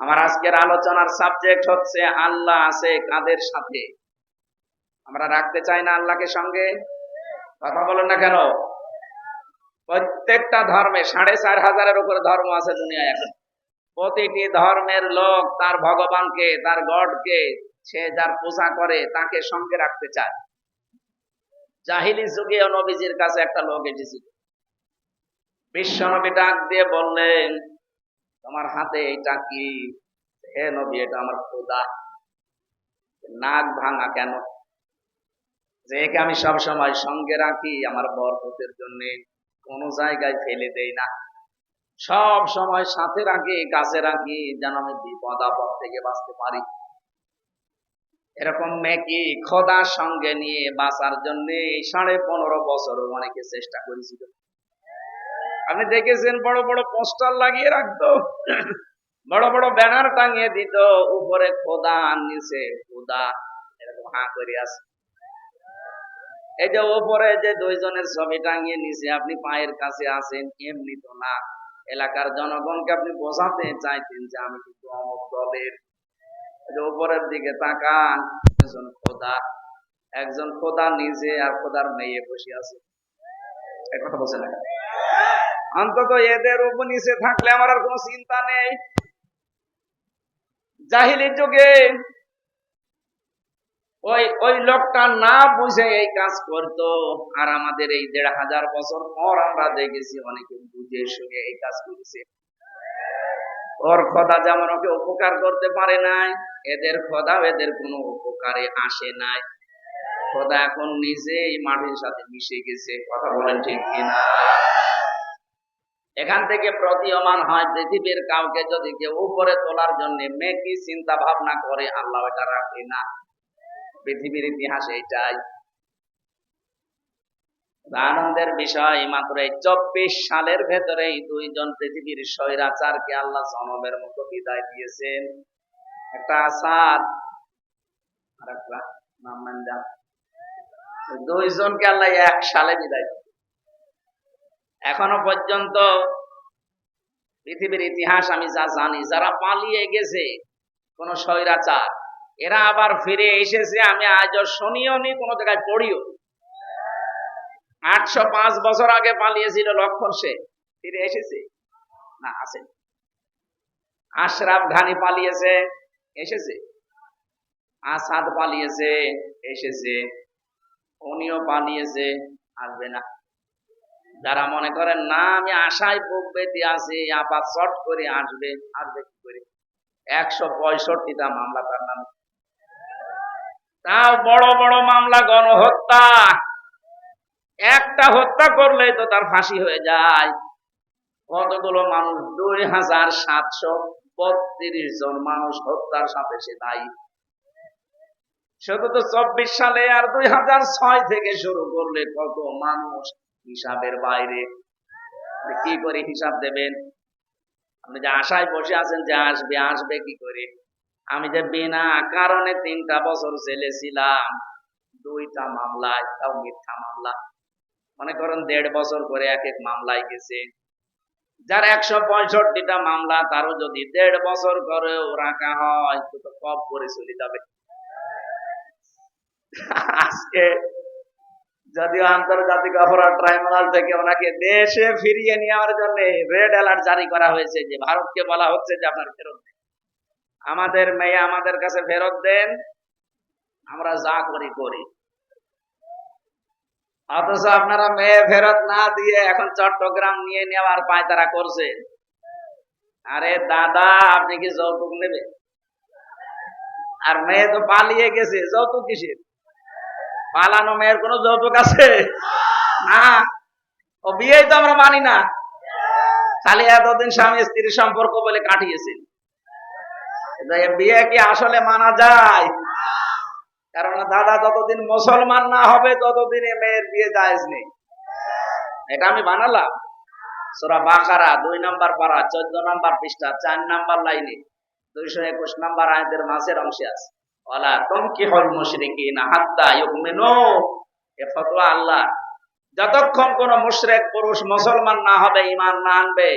আমার আজকের আলোচনার সাবজেক্ট হচ্ছে আল্লাহ আছে কাদের সাথে? আমরা রাখতে চাই না আল্লাহকে সঙ্গে? কথা বলেন না কেন? প্রত্যেকটা ধর্মে সাড়ে চার হাজারের উপরে ধর্ম আছে দুনিয়ায় এখন। প্রতিটি ধর্মের লোক তার ভগবানকে, তার গডকে, সে যার পূজা করে তাকে সঙ্গে রাখতে চায়। জাহিলি যুগে নবীজির কাছে একটা লোক এসেছিল। বিশ্ব নবী ডাক দিয়ে বললেন তোমার হাতে এটা কি? হে নবী, এটা আমার খোদা। নাক ভাঙা কেন? যে একে আমি সব সময় সঙ্গে রাখি, আমার বরকতের জন্য কোন জায়গায় ফেলে দেই না। সব সময় সাথে রাখি, কাছে রাখি, যেন আমি বিপদ আপদ থেকে বাঁচতে পারি। এরকম মেকি খোদার সঙ্গে নিয়ে বাঁচার জন্য সাড়ে পনেরো বছর অনেকে চেষ্টা করেছিল। আপনি দেখেছেন বড় বড় পোস্টার লাগিয়ে রাখতো। বড় বড় ব্যানার টাঙিয়ে দিত, উপরে খোদা, নিচে খোদা, এরকম হা করে আছে। এই যে উপরে যে দুইজনের ছবি টাঙিয়ে নিচে আপনি পায়ের কাছে আছেন, এমনি তো না। এলাকার জনগণকে আপনি বোঝাতে চাইতেন যে আমি কিন্তু অমুক দলের। উপরের দিকে তাকান, একজন খোদা একজন খোদা নিজে আর খোদার মেয়ে বসে আছে। এই কথা বলছে না অন্তত এদের উপর নিচে থাকলে আমার আর কোনো চিন্তা নেই। জাহিলির যুগে ওই ওই লোকটা না বুঝে এই কাজ করতো। আর আমাদের এই দেড় হাজার বছর পর আমরা দেখেছি অনেকে বুঝে শুনে এই কাজ করেছে। ওর খোদা যেমন ওকে উপকার করতে পারে নাই, এদের খোদাও এদের কোনো উপকারে আসে নাই। খোদা এখন নিজেই মাটির সাথে মিশে গেছে, কথা বলেন ঠিক কিনা? এখান থেকে প্রতীয়মান হয় পৃথিবীর কাউকে যদি কেউ উপরে তোলার জন্য মেকি চিন্তা ভাবনা করে, আল্লাহ এটা রাখে না। পৃথিবীর ইতিহাসে এটাই। আনন্দের বিষয় মাত্র এই চব্বিশ সালের ভেতরেই দুইজন পৃথিবীর স্বৈরাচারকে আল্লাহ জনমের মতো বিদায় দিয়েছেন। একটা আসাদ আর একটা দুইজনকে আল্লাহ এক সালে বিদায় এখনও পর্যন্ত পৃথিবীর ইতিহাস আমি যা জানি, যারা পালিয়ে গেছে, কোন স্বৈরাচার, এরা আবার ফিরে এসেছে, আমি আজও শুনিও নি, কোনো জায়গায় পড়িও আটশো পাঁচ বছর আগে পালিয়েছিল লক্ষণ সে ফিরে এসেছে? না আসে আশরাফ ঘানি পালিয়েছে, এসেছে? আসাদ পালিয়েছে, এসেছে। উনিও পালিয়েছে, আসবে না। যারা মনে করেন, না, আমি আশায় বুক বেঁধে আছি, আপাত শর্ট করে আসবে আসবে কি করে? একশো পঁয়ষট্টিটা মামলা তার নামে। তাও বড় বড় মামলা, গণহত্যা। একটা হত্যা করলে তো তার ফাঁসি হয়ে যায়। কতগুলো মানুষ, দুই হাজার সাতশো বত্রিশ জন মানুষ হত্যার সাথে সে দায়ী। শুধু তো চব্বিশ সালে আর দুই হাজার ছয় থেকে শুরু করলে কত মানুষ হিসাবের বাইরে। কি করে হিসাব দেবেন? আপনি যে আশায় বসে আছেন যে আসবে আসবে কি করে? আমি যে বিনা কারণে তিনটা বছর জেলে ছিলাম, দুইটা মামলায়, তাও মিথ্যা মামলা। মনে করেন দেড় বছর করে এক এক মামলায় গেছে। যার একশো পঁয়ষট্টিটা মামলা, তারও যদি দেড় বছর করে রাখা হয় তো কব করে চলে যাবে। আজকে যদিও আন্তর্জাতিক অপরাধ ট্রাইব্যুনাল থেকে ওনাকে দেশে ফিরিয়ে নেওয়ার জন্য রেড অ্যালার্ট জারি করা হয়েছে যে ভারতকে বলা হচ্ছে যে আপনার ফেরত দেন। আমাদের মেয়ে আমাদের কাছে ফেরত দেন, আমরা যা করি করি। অথচ আপনারা মেয়ে ফেরত না দিয়ে এখন চট্টগ্রাম নিয়ে নেওয়ার পায়তারা করছে। আরে দাদা, আপনি কি যৌতুক নেবেন? আর মেয়ে তো পালিয়ে গেছে, যৌতুক কিসের? পালানো মেয়ের কোন যৌতুক আছে? না। ও বিয়েই তো আমরা মানি না। খালি এতদিন স্বামী স্ত্রীর সম্পর্ক বলে কাটিয়েছেন বিয়ে কি আসলে মানা যায়? কারণ দাদা যতদিন মুসলমান না হবে, ততদিন মেয়ের বিয়ে জায়েজ নেই। এটা আমি বানালাম। সোরা বাকারা, দুই নাম্বার পারা, চোদ্দ নাম্বার পৃষ্ঠা, চার নাম্বার লাইনে, দুইশো একুশ নাম্বার আয়দের মাসের অংশে আছে। ওয়ালা তুনকিহুল মুশরিকিনা হাত্তা ইউমিনু। এ ফতোয়া আল্লাহ, যতক্ষণ কোন মুশরিক পুরুষ মুসলমান না হবে, ঈমান না আনবে,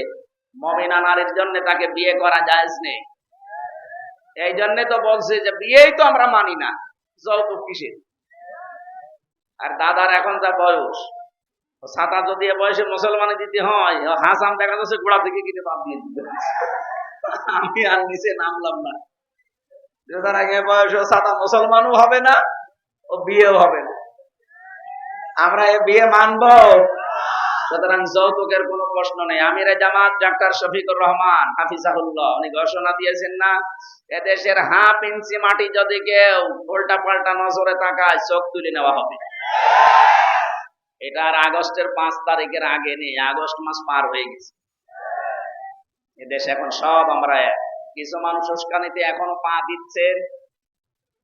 মুমিনা নারীর জন্য তাকে বিয়ে করা জায়েজ নেই। এই জন্য তো বলছে যে বিয়েই তো আমরা মানি না যৌতুক কিসের? আর দাদার এখন যা বয়স ছাতা যদি বয়সে মুসলমানে দিতে হয় হাসাম দেখা যাচ্ছে গোড়া থেকে কিনে বাদ দিয়ে দিতে আমি আর নিচে নামলাম না। তার আগে বয়স ছাতা মুসলমানও হবে না ও বিয়েও হবে না। আমরা এ বিয়ে মানবো। সুতরাং যৌতুকের কোনো প্রশ্ন নেই। আমির জামাত ডাক্তার শফিকুর রহমান, হাফিজাহুল্লাহ, উনি ঘোষণা দিয়েছেন না, এদেশের হাফ ইঞ্চি মাটি যদি কেউ উল্টা পাল্টা নজরে তাকায়, চোখ তুলে নেওয়া হবে। এটা আর আগস্টের পাঁচ তারিখের আগে নেই, আগস্ট মাস পার হয়ে গেছে। এদেশ এখন সব আমরা এক। কিছু মানুষ উস্কানিতে এখনও পা দিচ্ছেন।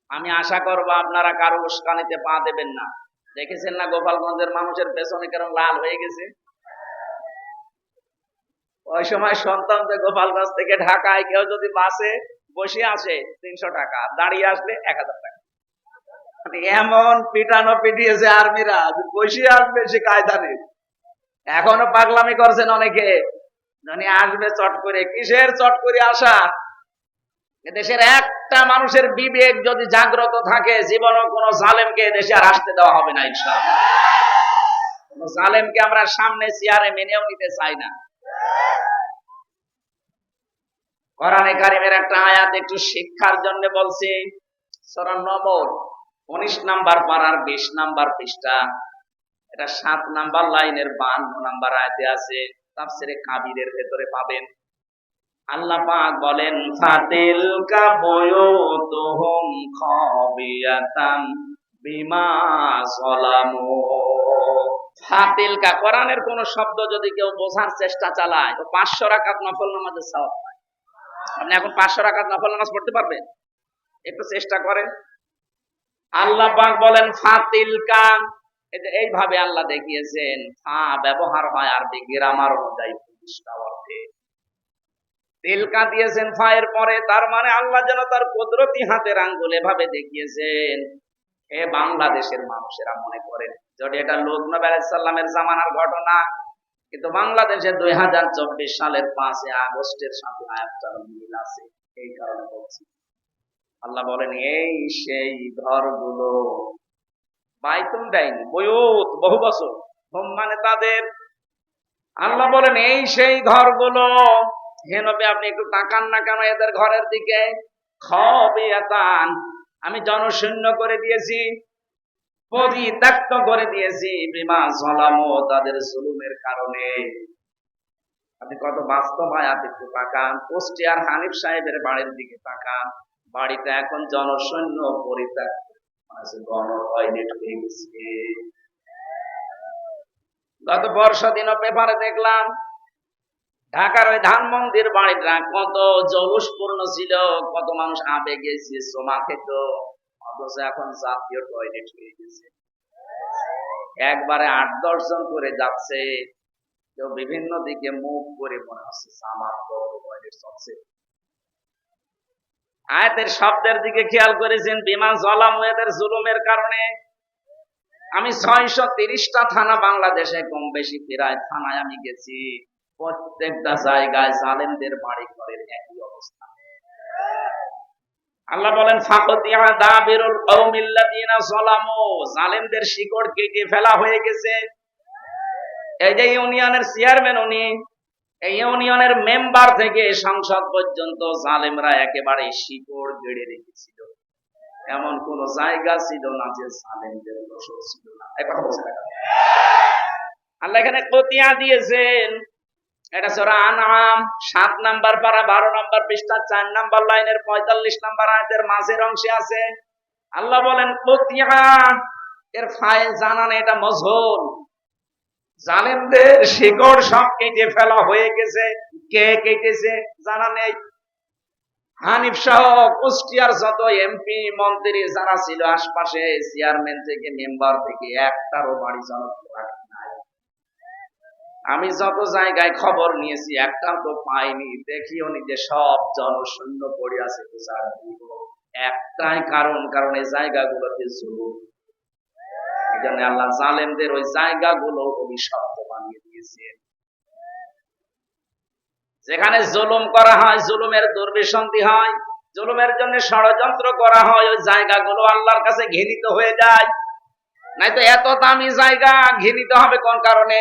আমি আশা করব আপনারা কারও উস্কানিতে পা দেবেন না। দেখেছেন না গোপালগঞ্জের মানুষের পেছনে কেরম লাল হয়ে গেছে? ওই সময় সন্তানকে গোপালগঞ্জ থেকে ঢাকায় কেউ যদি বাসে বসে আসে তিনশো টাকা, দাঁড়িয়ে আসলে এক হাজার টাকা। মানে এমন পিটানো পিটিয়েছে আর্মিরা যে বসে আসবে সে কায়দা নেই। এখনও পাগলামি করছেন অনেকে। মানে আসবে চট করে, কিসের চট করে আসা? দেশের একটা মানুষের বিবেক যদি জাগ্রত থাকে জীবনে কোনো জালেমকে দেশে আর আসতে দেওয়া হবে না, ইনশাআল্লাহ। কোন জালেমকে আমরা সামনে চেয়ারে মেনেও নিতে চাই না। কোরআনে কারিমের একটা আয়াত একটু শিক্ষার জন্য বলছি, সূরা নম্বর উনিশ নাম্বার পারার বিশ নাম্বার পৃষ্ঠা। এটা সাত নাম্বার লাইনের বান্ন নাম্বার আয়াতে আছে। তাফসিরে কাবিরের ভেতরে পাবেন। আল্লাহ পাক বলেন ফাতিল কা বয়ুতুহুম খাবিয়াতাম বিমা যালামু। ফাতিল কা কোরআনের কোন শব্দ যদি কেউ বোঝার চেষ্টা চালায়, তো 500 রাকাত নফল নামাজের সওয়াব পায়। আপনি এখন 500 রাকাত নফল নামাজ পড়তে পারবেন? একটু চেষ্টা করেন। আল্লাহ পাক বলেন ফাতিল কা এইভাবে আল্লাহ দেখিয়েছেন ফা ব্যবহার হয় আরবি গ্রামার অনুযায়ী প্রতিষ্ঠা অর্থে। তেলকা দিয়েছেন ফায়ের পরে, তার মানে আল্লাহ যেন তার কুদরতি হাতের আঙ্গুল এভাবে দেখিয়েছেন। এ বাংলাদেশের মানুষেরা মনে করেন, যদি এটা লোক নবী জামানার ঘটনা, কিন্তু বাংলাদেশে দুই হাজার চব্বিশ সালের পাঁচে আগস্টের সাথে আয়াতটার মিল আছে, এই কারণে বলছি। আল্লাহ বলেন, এই সেই ঘরগুলো বাইতুন দেয়নি বয়ুত, বহু বছর। হোম মানে তাদের, আল্লাহ বলেন, এই সেই ঘরগুলো, হে নবী, আপনি একটু তাকান না কেন এদের ঘরের দিকে? আমি জনশূন্য করে দিয়েছি, পরিত্যক্ত করে দিয়েছি, বিমা জলামো, তাদের জুলুমের কারণে। আপনি কত বাস্তব হয় আপনি একটু তাকান। কুষ্টিয়ার হানিফ সাহেবের বাড়ির দিকে তাকান। বাড়িটা এখন জনশূন্য, পরিত্যক্ত। গেছে গত বর্ষা দিনও পেপারে দেখলাম, ঢাকার ওই ধানমন্দির বাড়িটা কত জলুসপূর্ণ ছিল, কত মানুষ আবেগে সোমা খেত, অথচ এখন জাতীয় টয়লেট হয়ে গেছে। একবারে আট দশ জন করে যাচ্ছে, কেউ বিভিন্ন দিকে মুখ করে মনে হচ্ছে আমার টয়লেট চলছে। আয়াতের শব্দের দিকে খেয়াল করেছেন, বিমান জলাম এদের জুলুমের কারণে। আমি ছয়শো তিরিশটা থানা বাংলাদেশে কম বেশি প্রায় থানায় আমি গেছি। প্রত্যেকটা জায়গায় জালেমদের বাড়ি ঘরের একই অবস্থা। আল্লাহ বলেন, ফাকতিয়া দাবিরুল কওমিল্লাযিনা যালামু। জালেমদের শিকড় কেটে ফেলা হয়ে গেছে। এই যে ইউনিয়নের চেয়ারম্যান উনি এই ইউনিয়নের মেম্বার থেকে সংসদ পর্যন্ত জালেমরা একেবারে শিকড় গেড়ে রেখেছিল। এমন কোন জায়গা ছিল না যে জালেমদের বসত ছিল না। কথা বলছে। আল্লাহ এখানে কতিয়া দিয়েছেন? এটা সূরা আনআম, সাত নাম্বার পারা, বারো নাম্বার পৃষ্ঠা, চার নাম্বার লাইনের পঁয়তাল্লিশ নাম্বার আয়াতের মাঝের অংশে আছে। আল্লাহ বলেন, কতিয়া? এর ফাইল জানান এটা মজহুল। জালেমদের শিকড় সব কেটে ফেলা হয়ে গেছে। কে কেটেছে জানা নেই। হানিফ সহ কুষ্টিয়ার যত এমপি, মন্ত্রী যারা ছিল, আশপাশে চেয়ারম্যান থেকে মেম্বার থেকে একটারও বাড়ি জনপ্রিয় আমি যত জায়গায় খবর নিয়েছি একটা তো পাইনি। দেখিও নি যে সব জনশূন্য পড়ে আছে একটাই কারণ কারণ এই জায়গাগুলোতে জুলুম। জন্য আল্লাহ জালেমদের ওই জায়গাগুলো অভিশপ্ত বানিয়ে দিয়েছেন যেখানে জুলুম করা হয়, জুলুমের দুর্বিসন্ধি হয়, জুলুমের জন্য ষড়যন্ত্র করা হয়, ওই জায়গাগুলো আল্লাহর কাছে ঘৃণিত হয়ে যায়। নাই তো এত দামি জায়গা ঘৃণিত হবে কোন কারণে?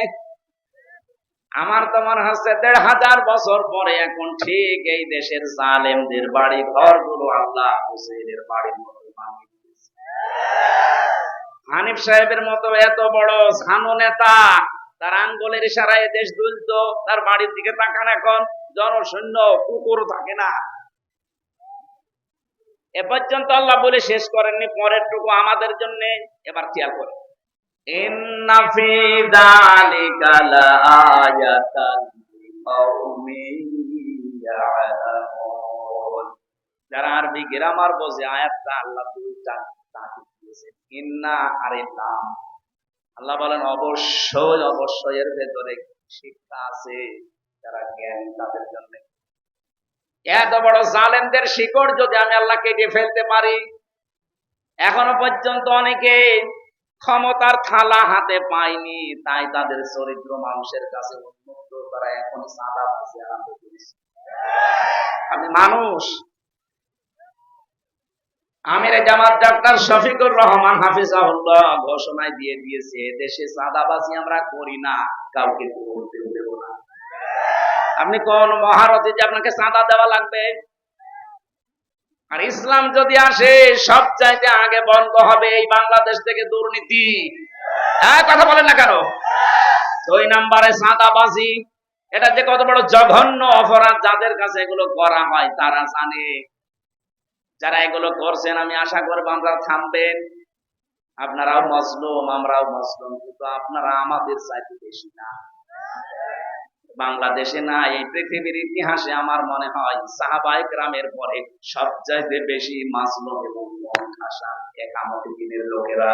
আমার তোমার হচ্ছে দেড় হাজার বছর পরে এখন ঠিক এই দেশের জালেমদের বাড়ি ঘরগুলো আল্লাহ হুসেনের বাড়ির মতো বানিয়ে দিয়েছে। হানিফ সাহেবের মতো এত বড় ঝানু নেতা, তার আঙ্গুলের ইশারায় দেশ দুলত, তার বাড়ির দিকে তাকান এখন, জনশূন্য, কুকুর থাকে না। এ পর্যন্ত আল্লাহ বলে শেষ করেননি পরের টুকু আমাদের জন্য এবার খেয়াল করে যারা আরবি গ্রামার বোঝে, আয়াতটা আল্লাহ দুইটা তাকে ইল্লাম আল্লাহ বলেন, অবশ্যই অবশ্যই এর ভেতরে শিক্ষা আছে, যারা জ্ঞান তাদের জন্য। এত বড় জালেমদের শিকড় যদি আমি আল্লাহ কেটে ফেলতে পারি, এখনও পর্যন্ত অনেকে ক্ষমতার থালা হাতে পায়নি, তাই তাদের চরিত্র মানুষের কাছে উন্মুক্ত তারা এখন সাদা আমি মানুষ আমির জামাত ডাক্তার শফিকুর রহমান হাফিজাহুল্লাহ ঘোষণায় দিয়ে দিয়েছে, দেশে চাঁদাবাজি আমরা করি না, কাউকে দেব না। আপনি কোন মহারথী যে আপনাকে চাঁদা দেওয়া লাগবে? আর ইসলাম যদি আসে সব চাইতে আগে বন্ধ হবে এই বাংলাদেশ থেকে দুর্নীতি। হ্যাঁ কথা বলেন না কেন? দুই নাম্বারে চাঁদাবাজি, এটা যে কত বড় জঘন্য অপরাধ যাদের কাছে এগুলো করা হয়, তারা জানে। যারা এগুলো করছেন, আমি আশা করব আমরা থামবেন। আপনারাও মজলুম, আমরাও মজলুম, কিন্তু আপনারা আমাদের চাইতে বেশি না। বাংলাদেশে না, এই পৃথিবীর ইতিহাসে আমার মনে হয় সাহাবাই গ্রামের পরে সবচাইতে বেশি মাসলুম এবং খাসা একামতি দিনের লোকেরা।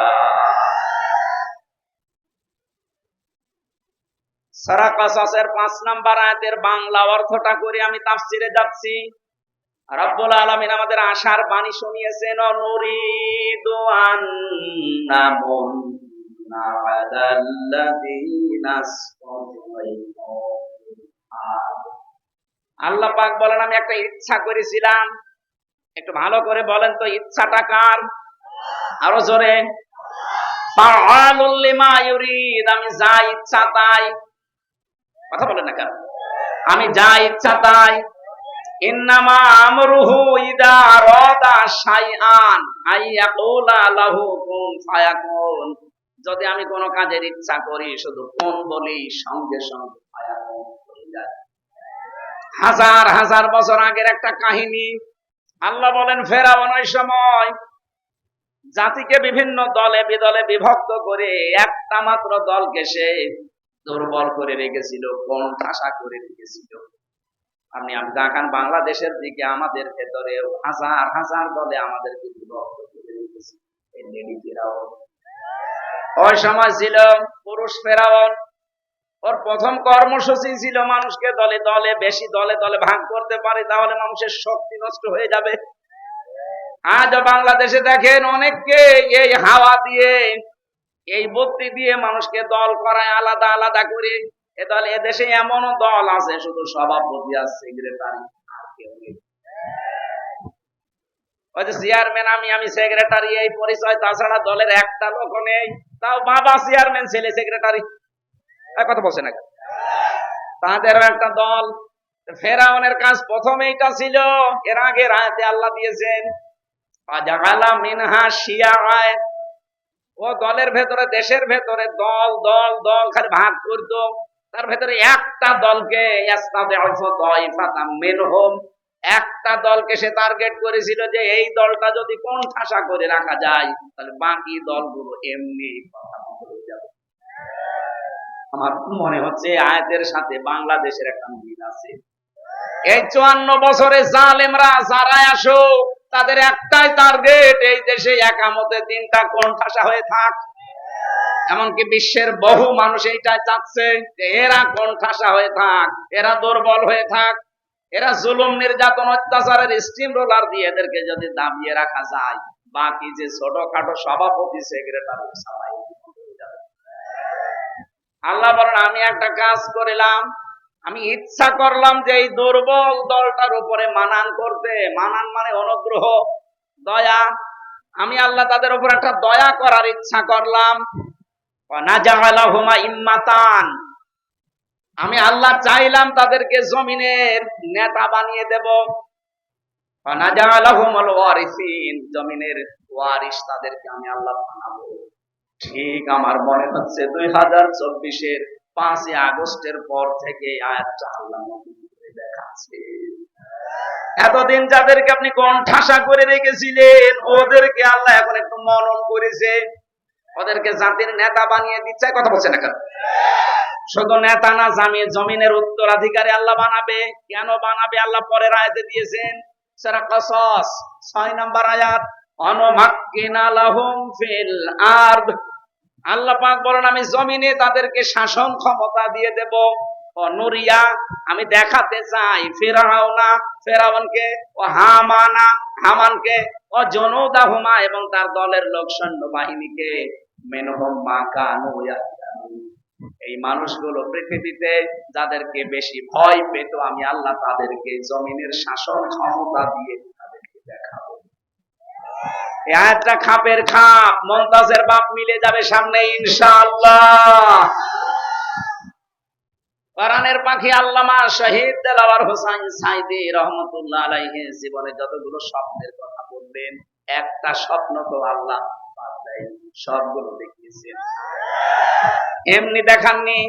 সারা কাসাসের পাঁচ নাম্বার আয়াতের বাংলা অর্থটা করে আমি তাফসিরে যাচ্ছি। রব্বুল আলামিন আমাদের আশার বাণী শুনিয়েছেন নুরিদু আন্নামুন আলাল্লাযীনা আল্লাহ পাক বলেন, আমি একটা ইচ্ছা করেছিলাম। একটু ভালো করে বলেন তো, ইচ্ছাটা কার? আরও জোরে। আমি যা ইচ্ছা তাই। কথা বলেন না কার আমি যা ইচ্ছা তাই। যদি আমি কোনো কাজের ইচ্ছা করি, শুধু কোন বলি, সঙ্গে সঙ্গে হাজার হাজার বছর আগের একটা কাহিনী। আল্লাহ বলেন, ফেরাউন ওই সময় জাতিকে বিভিন্ন দলে, বিদলে বিভক্ত করে একটা মাত্র দলকে সে দুর্বল করে রেখেছিল, কোন ঠাসা করে রেখেছিল। আপনি দেখান বাংলাদেশের দিকে আমাদের ভেতরে হাজার হাজার দলে আমাদেরকে বিভক্ত করে এই লেডি ফেরাউন। ওই সময় ছিল পুরুষ ফেরাউন। ওর প্রথম কর্মসূচি ছিল মানুষকে দলে দলে, বেশি দলে দলে ভাগ করতে পারে, তাহলে মানুষের শক্তি নষ্ট হয়ে যাবে। আজ বাংলাদেশে দেখেন অনেককে এই হাওয়া দিয়ে, এই বুদ্ধি দিয়ে মানুষকে দল করায় আলাদা আলাদা করে। এ দল এদেশে এমনও দল আছে, শুধু সভাপতি আর সেক্রেটারি আর কেউ নেই। চেয়ারম্যান আমি আমি সেক্রেটারি এই পরিচয় তাছাড়া দলের একটা লোক নেই। তাও বাবা চেয়ারম্যান ছেলে সেক্রেটারি কথা বলছে না তাদেরও একটা দল। ফেরাউনের কাজ প্রথম এইটা ছিল, এর আগে রায়তে আল্লাহ দিয়েছেন মিনহা শিয়া ও দলের ভেতরে, দেশের ভেতরে দল দল দল খালি ভাগ করতো। তার ভেতরে একটা দলকে একটা দলকে সে টার্গেট করেছিল যে এই দলটা যদি কোন ঠাসা করে রাখা যায়, তাহলে বাকি দলগুলো এমনি আমার মনে হচ্ছে আয়াতের সাথে বাংলাদেশের একটা মিল আছে। এই চুয়ান্ন বছরে জালেমরা যারা আসুক, তাদের একটাই টার্গেট, এই দেশে একামতে দিনটা কোন ঠাসা হয়ে থাক। এমনকি বিশ্বের বহু মানুষ এইটাই চাচ্ছে যে এরা কোণঠাসা হয়ে থাক, এরা দুর্বল হয়ে থাক, এরা জুলুম, নির্যাতন, অত্যাচারের স্টিম রোলার দিয়ে এদেরকে যদি দাবিয়ে রাখা যায়, বাকি যে ছোটখাটো সভাপতি সেক্রেটারি সবাই আল্লাহ বলেন, আমি একটা কাজ করিলাম, আমি ইচ্ছা করলাম যে এই দুর্বল দলটার উপরে মানান করতে। মানান মানে অনুগ্রহ, দয়া। আমি আল্লাহ তাদের উপর একটা দয়া করার ইচ্ছা করলাম। আমি আল্লাহ চাইলাম তাদেরকে জমিনের নেতা বানিয়ে দেব। জমিনের ওয়ারিস তাদেরকে আমি আল্লাহ বানাবো। ঠিক আমার মনে হচ্ছে দুই হাজার চব্বিশের পাঁচই আগস্টের পর থেকে আয়াতটা আল্লাহ এতদিন যাদেরকে আপনি কণ্ঠাসা করে রেখেছিলেন, ওদেরকে আল্লাহ এখন একটু মনন করেছে। ওদেরকে জাতির নেতা বানিয়ে দিচ্ছে কথা বলছে না শুধু নেতা না জামি জমিনের উত্তরাধিকারী আল্লাহ বানাবে। কেন বানাবে? আল্লাহ পরের আয়াতে দিয়েছেন, সেরা কসস, ছয় নম্বর আয়াত, অনমাক্কিনা আল্লাহ পাক বলেন, আমি জমিনে তাদেরকে শাসন ক্ষমতা দিয়ে দেব। নুরিয়া, আমি দেখাতে চাই। ফেরাউনা ফেরাউনকে ও হামানা, হামানকে, ও জনুদাহুমা এবং তার দলের লোক সৈন্য বাহিনীকে। মেনহম মা কানু ইয়াহতাদুন। এই মানুষগুলো পৃথিবীতে যাদেরকে বেশি ভয় পেত, আমি আল্লাহ তাদেরকে জমিনের শাসন ক্ষমতা দিয়ে তাদেরকে দেখাবো। আয়াতটা খাপের খাপ, মমতাজের বাপ মিলে যাবে সামনে, ইনশাআল্লাহ। কোরআনের পাখি আল্লামা শহীদ দেলাওয়ার হোসাইন সাইদি রহমতুল্লাহ আলাইহি জীবনে যতগুলো স্বপ্নের কথা বললেন, একটা স্বপ্ন তো আল্লাহ সবগুলো দেখিয়েছেন। এমনি দেখাননি,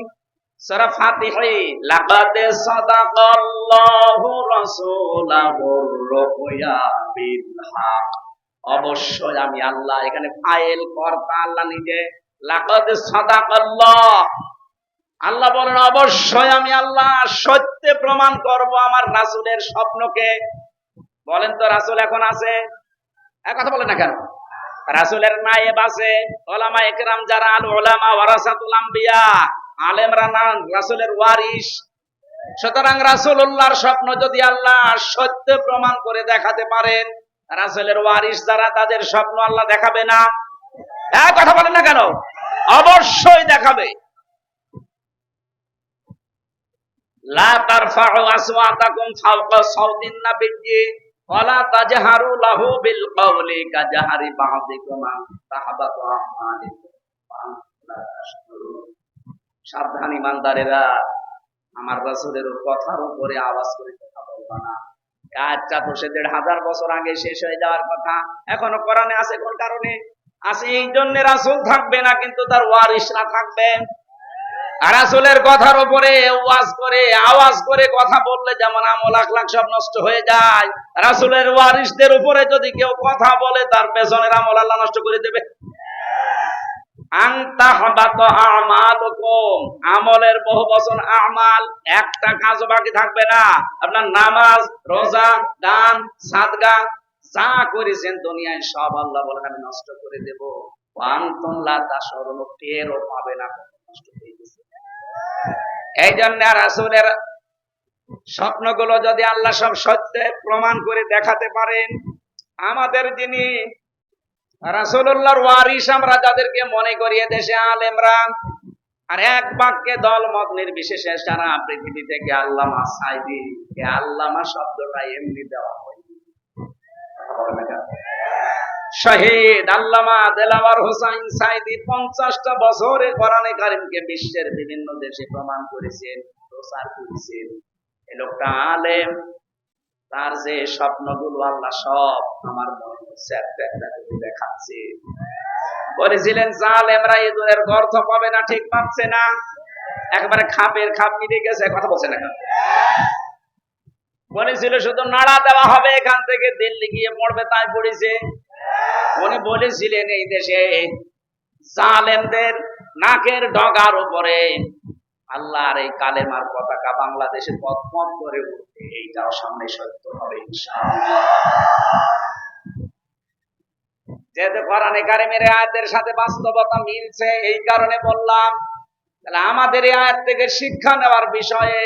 সূরা ফাতিহি, লাকাদ সাদাকাল্লাহু রাসূলাহুর রুয়া বিল অবশ্যই আমি আল্লাহ এখানে ফাইল কর্তা আল্লাহ নিজে, লাকাদ সাদাকাল্লাহ আল্লাহ বলেন, অবশ্যই আমি আল্লাহ সত্যে প্রমাণ করব আমার রাসূলের স্বপ্নকে। বলেন তো, রাসূল এখন আছে? কথা বলেন না কেন? রাসূলের নায়েব আছে। ওলামা একরাম যারা, আল ওলামা ওয়ারাসাতুল আম্বিয়া, আলেমরা না, রাসূলের ওয়ারিস সুতরাং রাসূলুল্লাহর স্বপ্ন যদি আল্লাহ সত্য প্রমাণ করে দেখাতে পারেন, রাসূলের ওয়ারিস যারা তাদের স্বপ্ন আল্লাহ দেখাবে না। হ্যাঁ কথা বলেন না কেন? অবশ্যই দেখাবে। আমার কথার উপরে আওয়াজ করে কথা বলবা না। আজটা তো সে দেড় হাজার বছর আগে শেষ হয়ে যাওয়ার কথা, এখনও কোরআনে আছে কোন কারণে? আছে এই জন্য রাসূল থাকবে না, কিন্তু তার ওয়ারিসরা থাকবে। রাসূলের কথার উপরে ওয়াজ করে, আওয়াজ করে কথা বললে যেমন আমল আখলাক সব নষ্ট হয়ে যায়। রাসূলের ওয়ারিসদের উপরে যদি কেউ কথা বলে, তার পেছনের আমল আল্লাহ নষ্ট করে দেবে। আমলের বহু আমাল, একটা কাজ বাকি থাকবে না। আপনার নামাজ, রোজা, দান, সাদগা, যা করেছেন দুনিয়ায় সব আল্লাহ বলেন, আমি নষ্ট করে দেব। টেরও পাবে না নষ্ট হয়ে এই জন্য রাসূলের স্বপ্নগুলো যদি আল্লাহ সব সত্যে প্রমাণ করে দেখাতে পারেন, আমাদের যিনি রাসূলুল্লাহর ওয়ারিস আমরা যাদেরকে মনে করিয়ে দেশে আলেমরা, আর এক বাক্যে দল মত নির্বিশেষে সারা পৃথিবী থেকে আল্লামা সাইদি আল্লামা শব্দটা এমনি দেওয়া হয়। শহীদ আল্লামা দেলাওয়ার হোসাইন সাইদি পঞ্চাশটা বছরে কোরআনে কারিমকে বিশ্বের বিভিন্ন দেশে প্রমাণ করেছেন, প্রচার করেছেন। এ লোকটা আলেম, তার যে স্বপ্নগুলো আল্লাহ সব আমার মনে হচ্ছে, একটা একটা করে দেখাচ্ছে। বলেছিলেন, জালেমরা ইঁদুরের গর্ত পাবে না, ঠিক পাচ্ছে না। একবারে খাপের খাপ মিলে গেছে, কথা বলছে না? বলেছিল, শুধু নাড়া দেওয়া হবে, এখান থেকে দিল্লি গিয়ে পড়বে তাই পড়েছে উনি বলেছিলেন, এই দেশে জালেমদের নাকের ডগার উপরে আল্লাহর এই কালেমার পতাকা বাংলাদেশে পথ করে উঠবে। এইটাও সামনে সত্য হবে যেহেতু কোরআনে কারিমের আয়াতের সাথে বাস্তবতা মিলছে, এই কারণে বললাম, তাহলে আমাদের এই আয়াত থেকে শিক্ষা নেওয়ার বিষয়ে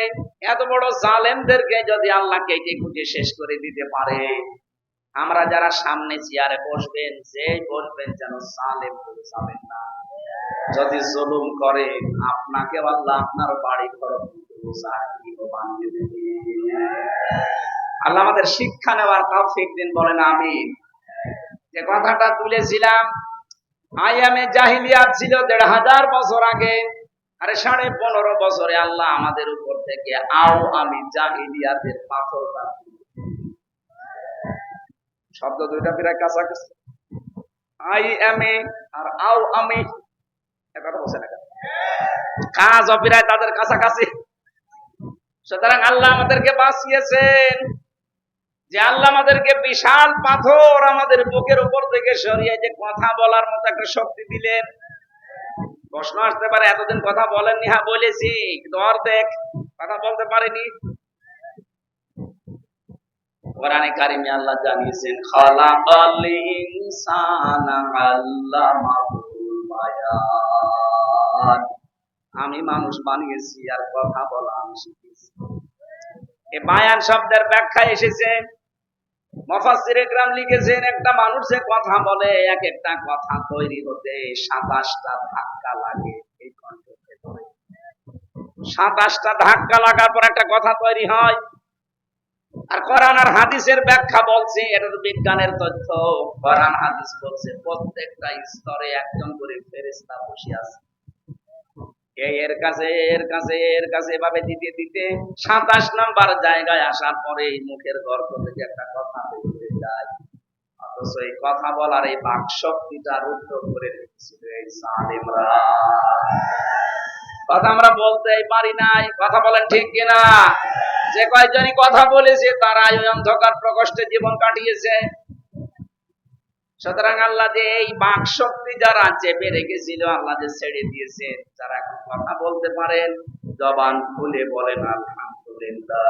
এত বড় জালেমদেরকে যদি আল্লাহ কেটে কুটে শেষ করে দিতে পারে আমরা যারা সামনে চেয়ারে বসবেন যে বসবেন যেন জালেম হয়ে যাবেন না। যদি জুলুম করে, আপনাকে আল্লাহ আপনার বাড়ি ঘর আল্লাহ আমাদের শিক্ষা নেওয়ার তৌফিক দিন, বলেন আমিন। যে কথাটা তুলেছিলাম আয়ামে জাহিলিয়াত ছিল দেড় হাজার বছর আগে, আরে সাড়ে পনেরো বছরে আল্লাহ আমাদের উপর থেকে আও আমি জাহিলিয়াতের পাথরটা তুলে শব্দ দুইটা প্রায় কাছাকাছি আই এম এ আর আও আমি। না কাজ অপিরায় তাদের কাছাকাছি। সুতরাং আল্লাহ আমাদেরকে বাঁচিয়েছেন যে আল্লাহ আমাদেরকে বিশাল পাথর আমাদের বুকের উপর থেকে সরিয়ে যে কথা বলার মতো একটা শক্তি দিলেন। প্রশ্ন আসতে পারে, এতদিন কথা বলেননি হ্যাঁ বলেছি। কিন্তু অর্ধেক কথা বলতে পারিনি। কোরআনে কারিমে আল্লাহ জানিয়েছেন খালাকাল ইনসানা আল্লামাহুল বায়ান আমি মানুষ বানিয়েছি আর কথা বলা আমি শিখিয়েছি এই বায়ান শব্দের ব্যাখ্যা এসেছে। মফাসির গ্রাম লিখেছেন, একটা মানুষ যে কথা বলে, এক একটা কথা তৈরি হতে সাতাশটা ধাক্কা লাগে এই ভেতরে সাতাশটা ধাক্কা লাগার পর একটা কথা তৈরি হয় আর কোরআন আর হাদিসের ব্যাখ্যা বলছে এটা তো বিজ্ঞানের তথ্য। কোরআন, হাদিস বলছে, প্রত্যেকটা স্তরে একজন করে ফেরেশতা বসে আছে। এর কাছে এর কাছে এর কাছে এভাবে দিতে দিতে সাতাশ নাম্বার জায়গায় আসার পরে এই মুখের গর্ভ থেকে একটা কথা বেরিয়ে যায়। অথচ এই কথা বলার এই বাক শক্তিটা রুদ্ধ করে রেখেছিল এই জালিমরা কথা আমরা বলতে পারি নাই, কথা বলেন ঠিক কিনা? যে কয়েকজনই কথা বলেছে তারা ওই অন্ধকার প্রকোষ্ঠে জীবন কাটিয়েছে। সুতরাং আল্লাহ যে এই বাক শক্তি যারা চেপে রেখেছিল, আল্লাহ যে ছেড়ে দিয়েছে যারা এখন কথা বলতে পারেন। জবান খুলে বলেন, আলহামদুলিল্লাহ।